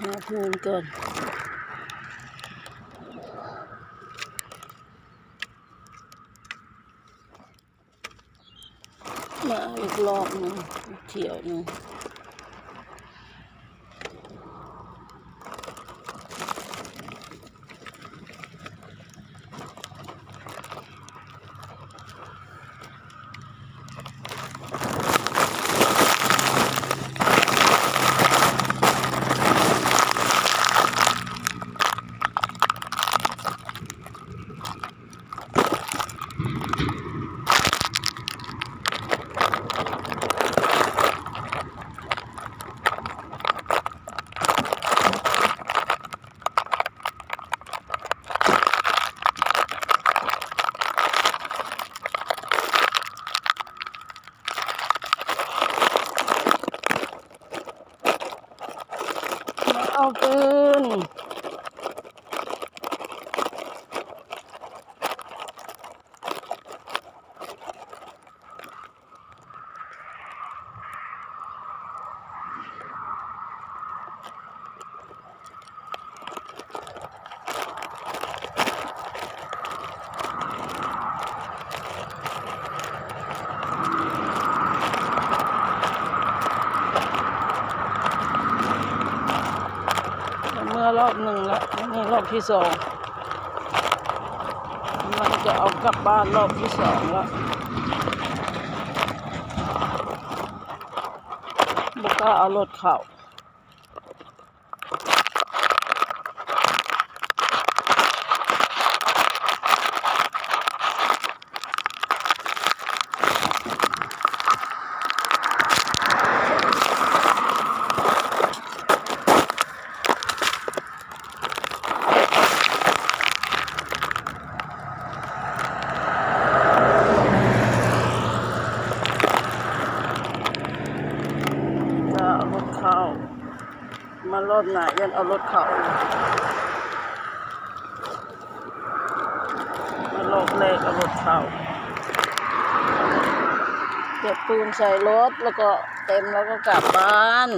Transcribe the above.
หาพูนก่อนมาอีกรอบนึงเที่ยวนึง เอาปืน แล้วรอบหนึ่งแล้วนี่รอบที่สองมันจะเอากลับบ้านรอบที่สองแล้วบุกล้าเอารถเข่า ถเข้า มารอบหน้ายันเอารถเข้ามาลอบแรกเอารถเข้าเก็บปืนใส่รถแล้วก็เต็มแล้วก็กลับบ้าน